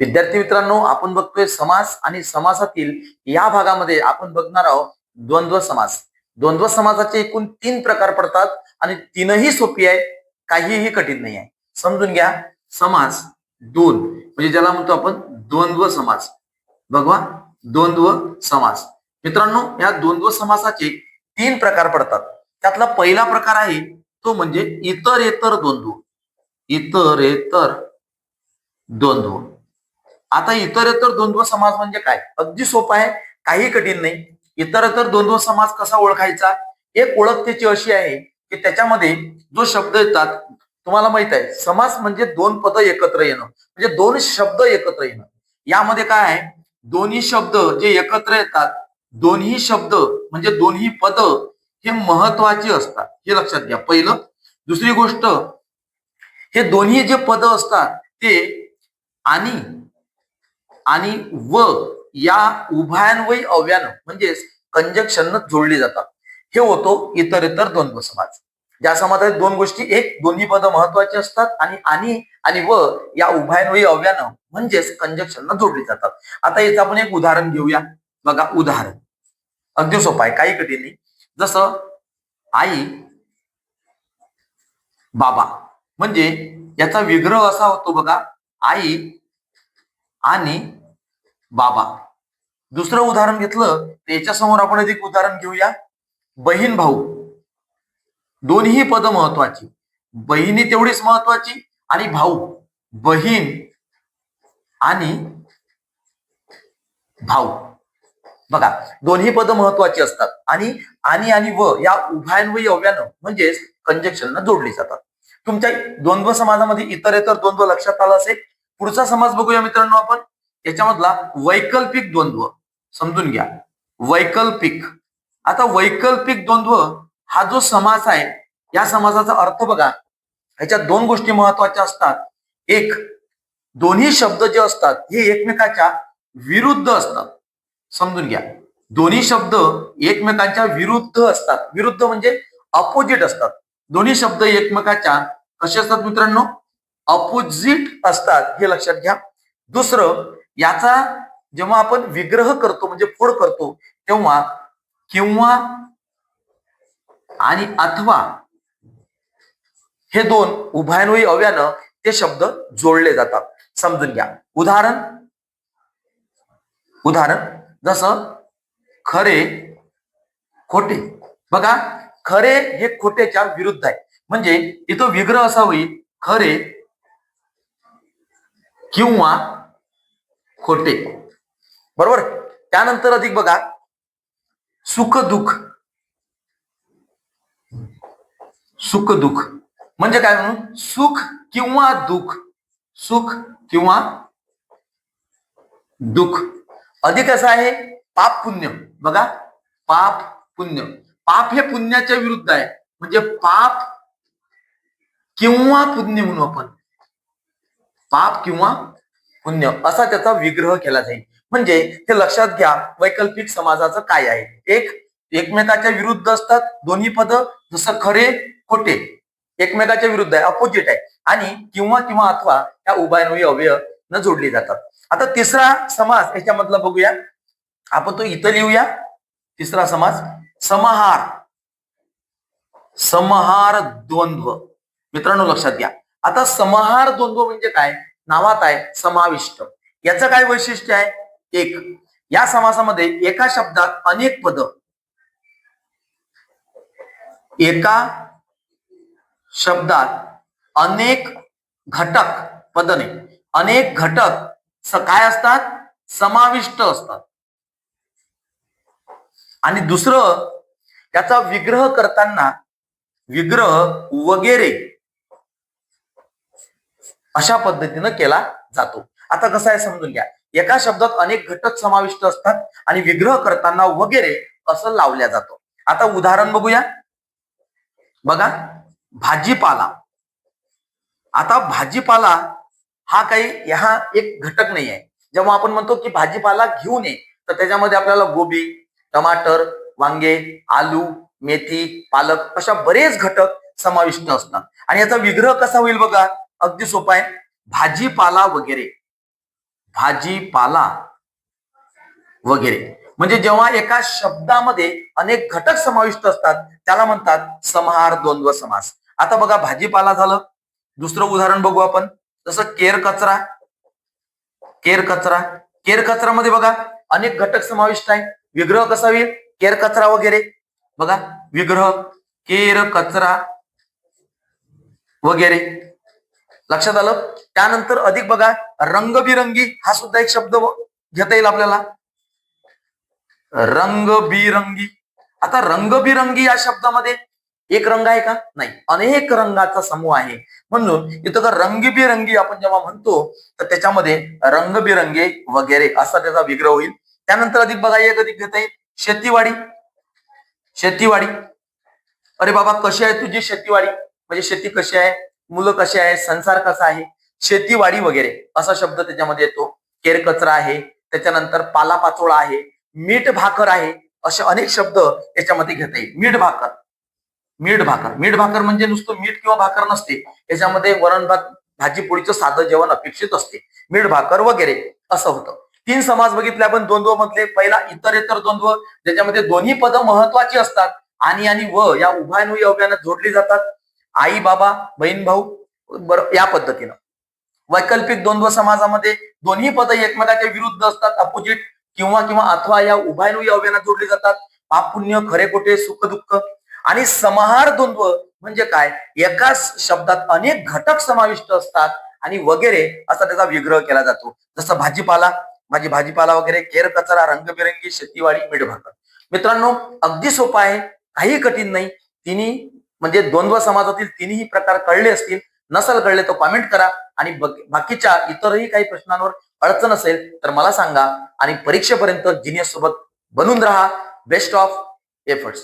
विद्यार्थी मित्रांनो आपण बघतोय समास आणि समासातील या भागामध्ये आपण बघणार आहोत द्वंद्व समास. द्वंद्व समासाचे एकूण तीन प्रकार पडतात आणि तीनही सोपी आहे काहीही कठीण नाही आहे. समजून घ्या समास दोन. म्हणजे ज्याला म्हणतो आपण द्वंद्व समास. बघवा द्वंद्व समास. मित्रांनो या द्वंद्व समासाचे तीन प्रकार पडतात. त्यातला पहिला प्रकार आहे तो म्हणजे इतरेतर द्वंद्व. इतरेतर द्वंद्व. आता इतरेतर द्वंद्व समाज म्हणजे काय? अगदी सोपं आहे काही कठीण नाही. इतरेतर द्वंद्व समाज कसा ओळखायचा? एक ओळख त्याची अशी आहे की त्याच्यामध्ये जो शब्द येतात तुम्हाला माहीत आहे समास म्हणजे दोन पद एकत्र येणं. म्हणजे दोन शब्द एकत्र येणं. यामध्ये काय आहे? दोन्ही शब्द जे एकत्र येतात दोन्ही शब्द म्हणजे दोन्ही पद हे महत्त्वाचे असतात. हे लक्षात घ्या. पहिलं दुसरी गोष्ट हे दोन्ही जे पद असतात ते आणि आणि व या उभयान्वयी अव्यानं म्हणजेच कंजक्शन जोडली जातात. हे होतो इतर इतर द्वंद्व समाज. ज्या समाजात दोन गोष्टी एक दोन्ही पद महत्वाची असतात आणि आणि आणि व या उभयान्वयी अव्यानं म्हणजेच कंजक्शन जोडली जातात. आता याचं आपण एक उदाहरण घेऊया. बघा उदाहरण. अगदी सोपं आहे काही कठीण नाही. जसं आई बाबा. म्हणजे याचा विग्रह असा होतो बघा. आई आणि बाबा. दुसरं उदाहरण घेतलं त्याच्यासमोर आपण अधिक उदाहरण घेऊया. बहीण भाऊ. दोन्ही पद महत्वाची. बहिणी तेवढीच महत्वाची आणि भाऊ. बहीण आणि भाऊ. बघा दोन्ही पद महत्वाची असतात. आणि आणि आणि व या उभयान्वयी अव्यानं म्हणजेच कंजक्शन जोडली जातात. तुमच्या द्वंद्व समाजामध्ये इतर इतर द्वंद्व लक्षात आलं असेल. पुढचा समाज बघूया मित्रांनो आपण. याच्यामधला वैकल्पिक द्वंद्व. समजून घ्या. वैकल्पिक. आता वैकल्पिक द्वंद्व हा जो समास आहे या समासाचा अर्थ बघा. ह्याच्यात दोन गोष्टी महत्त्वाच्या असतात. एक दोन्ही शब्द जे असतात हे एकमेकाच्या विरुद्ध असतात. समजून घ्या. दोन्ही शब्द एकमेकांच्या विरुद्ध असतात. विरुद्ध म्हणजे अपोजिट असतात. दोन्ही शब्द एकमेकाच्या कसे असतात मित्रांनो? अपोजिट असतात. हे लक्षात घ्या. दुसरं याचा जेव्हा आपण विग्रह करतो म्हणजे फोड करतो तेव्हा किंवा आणि अथवा हे दोन उभयान्वयी अव्यानं ते शब्द जोडले जातात. समजून घ्या. उदाहरण उदाहरण जसं खरे खोटे. बघा खरे हे खोटेच्या विरुद्ध आहे. म्हणजे इथं विग्रह असा होईल खरे किंवा खोटे. बरोबर? त्यानंतर अधिक बघा. सुख दुःख सुख दुःख म्हणजे काय म्हणून सुख किंवा दुःख. सुख किंवा दुःख. अधिक असं आहे पाप पुण्य. बघा. पाप पुण्य. पाप हे पुण्याच्या विरुद्ध आहे. म्हणजे पाप किंवा पुण्य म्हणू आपण. पाप किंवा पुण्य असा त्याचा विग्रह केला जाईल. म्हणजे हे लक्षात घ्या वैकल्पिक समाजाचं काय आहे. एक एकमेकाच्या विरुद्ध असतात दोन्ही पद जसं खरे खोटे. एकमेकाच्या विरुद्ध आहे अपोजिट आहे. आणि किंवा किंवा अथवा या उभयान्वयी अवयव न जोडली जातात. आता तिसरा समास याच्यामधला बघूया. आपण तो इथं लिहूया. तिसरा समास समाहार. समहार द्वंद्व. मित्रांनो लक्षात घ्या. आता समाहार द्वंद्व म्हणजे काय? नावात आहे समाविष्ट. याचं काय वैशिष्ट्य आहे? एक या समासामध्ये एका शब्दात अनेक पद. एका शब्दात अनेक घटक पदने. अनेक घटक स- काय असतात? समाविष्ट असतात. आणि दुसरं त्याचा विग्रह करताना विग्रह वगैरे अशा पद्धतीनं केला जातो. आता कसं आहे समजून घ्या. एका शब्दात अनेक घटक समाविष्ट असतात आणि विग्रह करताना वगैरे असं लावल्या जातो. आता उदाहरण बघूया. बघा भाजीपाला. आता भाजीपाला हा काही हा एक घटक नाही आहे. जेव्हा आपण म्हणतो की भाजीपाला घेऊन ये तर त्याच्यामध्ये आपल्याला गोबी टमाटर वांगे आलू मेथी पालक अशा बरेच घटक समाविष्ट असतात. आणि याचा विग्रह कसा होईल बघा? अगदी सोपा आहे. भाजीपाला वगैरे. भाजीपाला वगैरे. म्हणजे जेव्हा एका शब्दामध्ये अनेक घटक समाविष्ट असतात त्याला म्हणतात समाहार द्वंद्व समास. आता बघा भाजीपाला झालं. दुसरं उदाहरण बघू आपण. जसं केर कचरा. केर कचरा. केर कचरामध्ये बघा अनेक घटक समाविष्ट आहे. विग्रह कसा होईल? केर कचरा वगैरे. बघा विग्रह केर कचरा वगैरे. लक्षात आलं? त्यानंतर अधिक बघा रंगबिरंगी हा सुद्धा एक शब्द घेता येईल आपल्याला. रंगबिरंगी. आता रंगबिरंगी या शब्दामध्ये एक रंग आहे का? नाही. अनेक रंगाचा समूह आहे. म्हणून इथं जर रंगबिरंगी आपण जेव्हा म्हणतो तर त्याच्यामध्ये रंगबिरंगे वगैरे असा त्याचा विग्रह होईल. त्यानंतर अधिक बघा एक अधिक घेता येईल. शेतीवाडी. शेतीवाडी. अरे बाबा कशी आहे तुझी शेतीवाडी? म्हणजे शेती कशी आहे? मुलं कशी आहे संसार कसा आहे शेतीवाडी वगैरे असा शब्द त्याच्यामध्ये येतो. केर कचरा आहे त्याच्यानंतर पालापाचोळा आहे मीठ भाकर आहे असे अनेक शब्द याच्यामध्ये घेता येईल. मीठ भाकर. मीठ भाकर. मीठ भाकर म्हणजे नुसतं मीठ किंवा भाकर नसते. याच्यामध्ये वरण भात भाजीपोळीचं साधं जेवण अपेक्षित असते. मीठ भाकर वगैरे असं होतं. तीन समाज बघितले आपण द्वंद्व मधले पहिला इतर इतर द्वंद्व ज्याच्यामध्ये दोन्ही पद महत्वाची असतात. आणि आणि व या उभयानुय अव्यानं जोडली जातात. आई बाबा बहीण भाऊ बरं या पद्धतीनं. वैकल्पिक द्वंद्व समाजामध्ये दोन्ही पद एकमेकाच्या विरुद्ध असतात अपोजिट किंवा किंवा अथवा या उभयनुय अव्यानं जोडली जातात. पाप पुण्य खरे खोटे सुख दुःख. आणि समाहार द्वंद्व म्हणजे काय? एकाच शब्दात अनेक घटक समाविष्ट असतात आणि वगैरे असा त्याचा विग्रह केला जातो. जसं भाजीपाला माझी भाजीपाला वगैरे केर कचरा रंगबिरंगी शेतीवाडी मिठभाकर मित्रांनो अगदी सोपं आहे. काही कठीण नाही. तिन्ही म्हणजे द्वंद्व समाजातील तिन्ही प्रकार कळले असतील नसल कळले तर कॉमेंट करा. आणि बाकीच्या इतरही काही प्रश्नांवर अडचण असेल तर मला सांगा. आणि परीक्षेपर्यंत जिनियस सोबत बनून राहा. Best of efforts